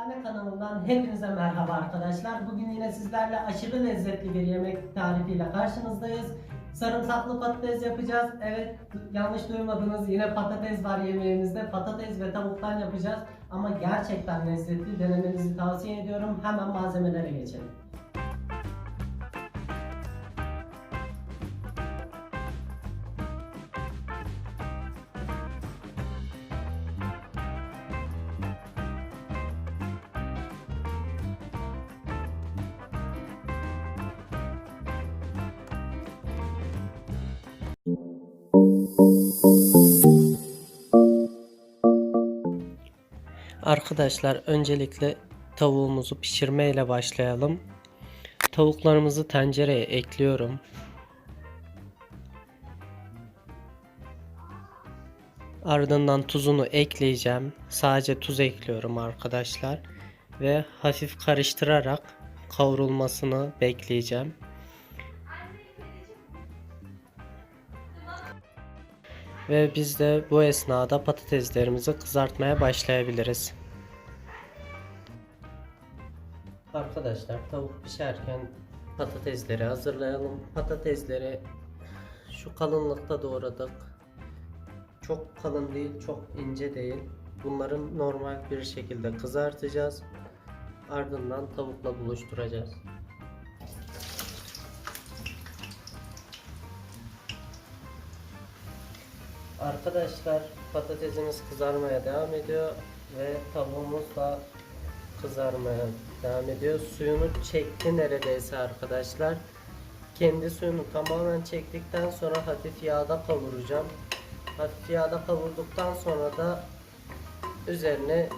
Şahane kanalından hepinize merhaba arkadaşlar. Bugün yine sizlerle aşırı lezzetli bir yemek tarifiyle karşınızdayız. Sarımsaklı patates yapacağız. Evet yanlış duymadınız yine patates var yemeğimizde. Patates ve tavuktan yapacağız. Ama gerçekten lezzetli denemenizi tavsiye ediyorum. Hemen malzemelere geçelim. Arkadaşlar öncelikle tavuğumuzu pişirmeyle başlayalım. Tavuklarımızı tencereye ekliyorum. Ardından tuzunu ekleyeceğim. Sadece tuz ekliyorum arkadaşlar. Ve hafif karıştırarak kavrulmasını bekleyeceğim. Ve biz de bu esnada patateslerimizi kızartmaya başlayabiliriz. Arkadaşlar tavuk pişerken patatesleri hazırlayalım. Patatesleri şu kalınlıkta doğradık. Çok kalın değil, çok ince değil. Bunların normal bir şekilde kızartacağız. Ardından tavukla buluşturacağız. Arkadaşlar patatesimiz kızarmaya devam ediyor ve tavuğumuz da kızarmaya devam ediyor. Suyunu çekti neredeyse arkadaşlar. Kendi suyunu tamamen çektikten sonra hafif yağda kavuracağım. Hafif yağda kavurduktan sonra da üzerine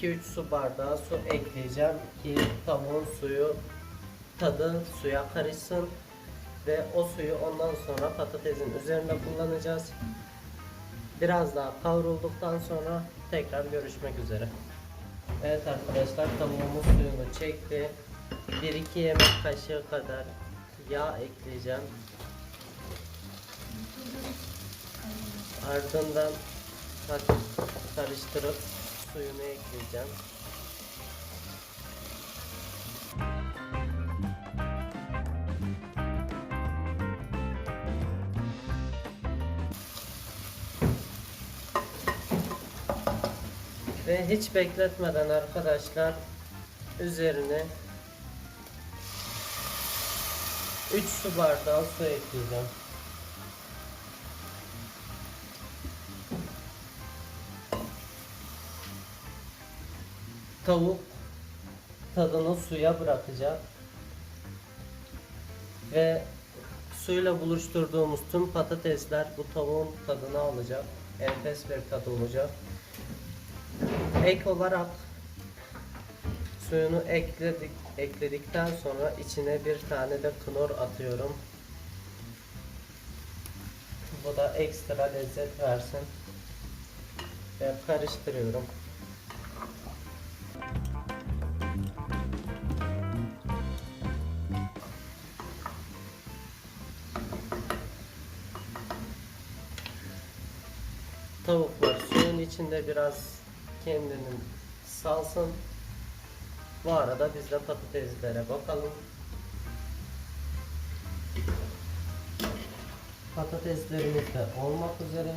2-3 su bardağı su ekleyeceğim ki tavuğun suyu tadı suya karışsın ve o suyu ondan sonra patatesin üzerine kullanacağız. Biraz daha kavrulduktan sonra tekrar görüşmek üzere. Evet arkadaşlar tavuğumuz suyunu çekti. 1-2 yemek kaşığı kadar yağ ekleyeceğim. Ardından karıştırıp suyunu ekleyeceğim. Ve hiç bekletmeden arkadaşlar üzerine 3 su bardağı su ekleyeceğim. Tavuk tadını suya bırakacak. Ve suyla buluşturduğumuz tüm patatesler bu tavuğun tadını alacak. Enfes bir tadı olacak. Ek olarak suyunu ekledik ekledikten sonra içine bir tane de knor atıyorum. Bu da ekstra lezzet versin. Ve karıştırıyorum. Tavuklar suyun içinde biraz kendini salsın. Bu arada biz de patateslere bakalım. Patateslerimiz de olmak üzere.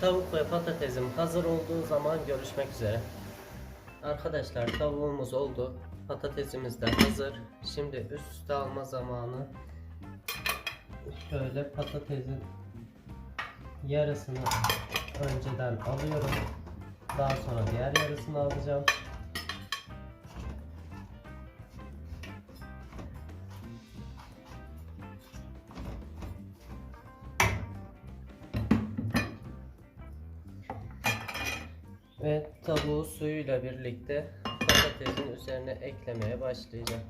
Tavuk ve patatesim hazır olduğu zaman görüşmek üzere. Arkadaşlar tavuğumuz oldu. Patatesimiz de hazır. Şimdi üst üste alma zamanı. Şöyle patatesin yarısını önceden alıyorum. Daha sonra diğer yarısını alacağım. Ve tavuğu suyuyla birlikte patatesin üzerine eklemeye başlayacağım.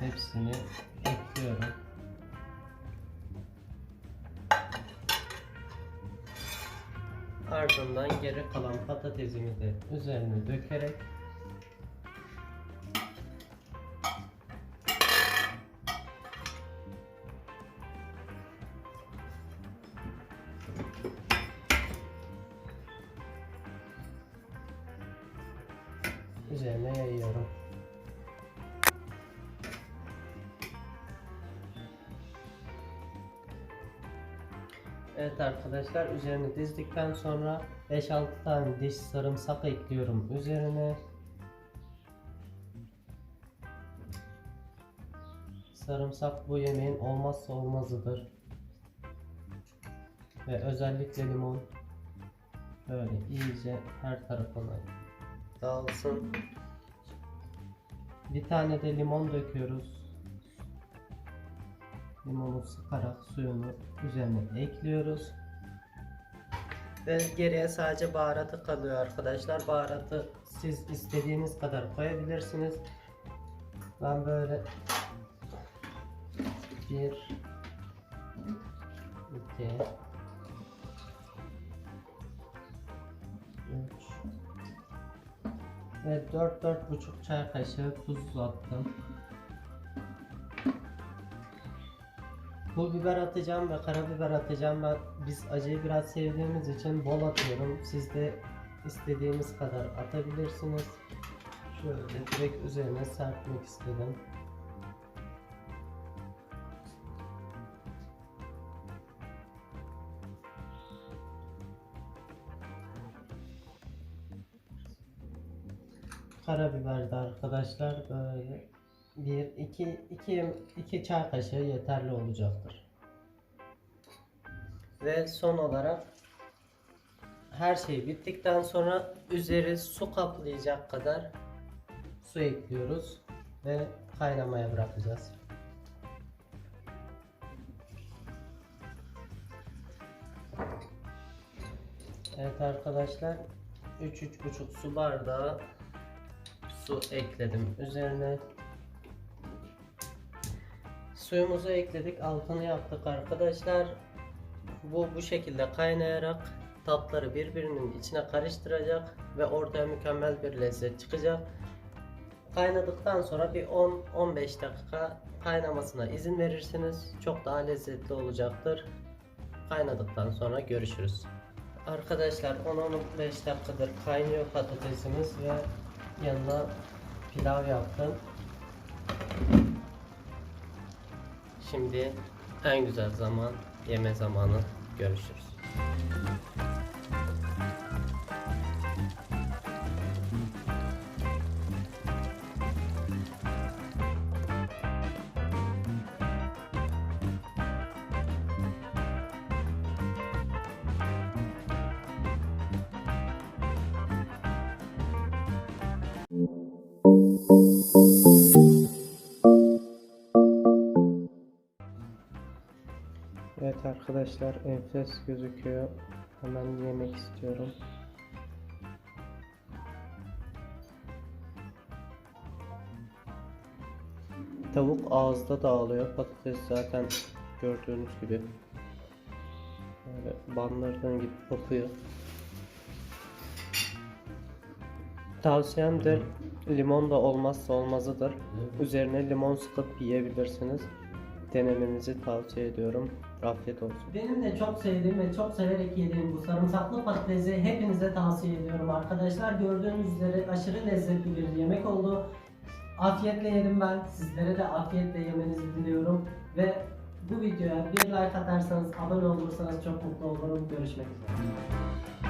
Hepsini ekliyorum. Ardından geri kalan patatesimi de üzerine dökerek üzerine yayıyorum. Evet arkadaşlar üzerine dizdikten sonra 5-6 tane diş sarımsak ekliyorum üzerine. Sarımsak bu yemeğin olmazsa olmazıdır. Ve özellikle limon böyle iyice her tarafına dağılsın. Bir tane de limon döküyoruz. Limonu sıkarak suyunu üzerine ekliyoruz. Ve geriye sadece baharatı kalıyor arkadaşlar. Baharatı siz istediğiniz kadar koyabilirsiniz. Ben böyle bir iki üç ve dört dört buçuk çay kaşığı tuz attım. Pul biber atacağım ve karabiber atacağım. Ben, biz acıyı biraz sevdiğimiz için bol atıyorum. Siz de istediğiniz kadar atabilirsiniz. Şöyle direkt üzerine serpmek istedim. Karabiber de arkadaşlar böyle bir iki iki iki çay kaşığı yeterli olacaktır. Ve son olarak her şey bittikten sonra üzeri su kaplayacak kadar su ekliyoruz ve kaynamaya bırakacağız. Evet arkadaşlar 3-3,5 su bardağı su ekledim üzerine. Suyumuzu ekledik, altını yaptık arkadaşlar. Bu bu şekilde kaynayarak tatları birbirinin içine karıştıracak ve ortaya mükemmel bir lezzet çıkacak. Kaynadıktan sonra bir 10-15 dakika kaynamasına izin verirsiniz. Çok daha lezzetli olacaktır. Kaynadıktan sonra görüşürüz. Arkadaşlar 10-15 dakikadır kaynıyor patatesimiz ve yanına pilav yaptım. Şimdi en güzel zaman yeme zamanı görüşürüz. Arkadaşlar enfes gözüküyor. Hemen yemek istiyorum. Tavuk ağızda dağılıyor. Patates zaten gördüğünüz gibi böyle banlardan gibi kopuyor. Tavsiyem de limon da olmazsa olmazıdır. Üzerine limon sıkıp yiyebilirsiniz. Denemenizi tavsiye ediyorum. Afiyet olsun. Benim de çok sevdiğim ve çok severek yediğim bu sarımsaklı patatesi hepinize tavsiye ediyorum arkadaşlar. Gördüğünüz üzere aşırı lezzetli bir yemek oldu. Afiyetle yedim ben. Sizlere de afiyetle yemenizi diliyorum. Ve bu videoya bir like atarsanız, abone olursanız çok mutlu olurum. Görüşmek üzere.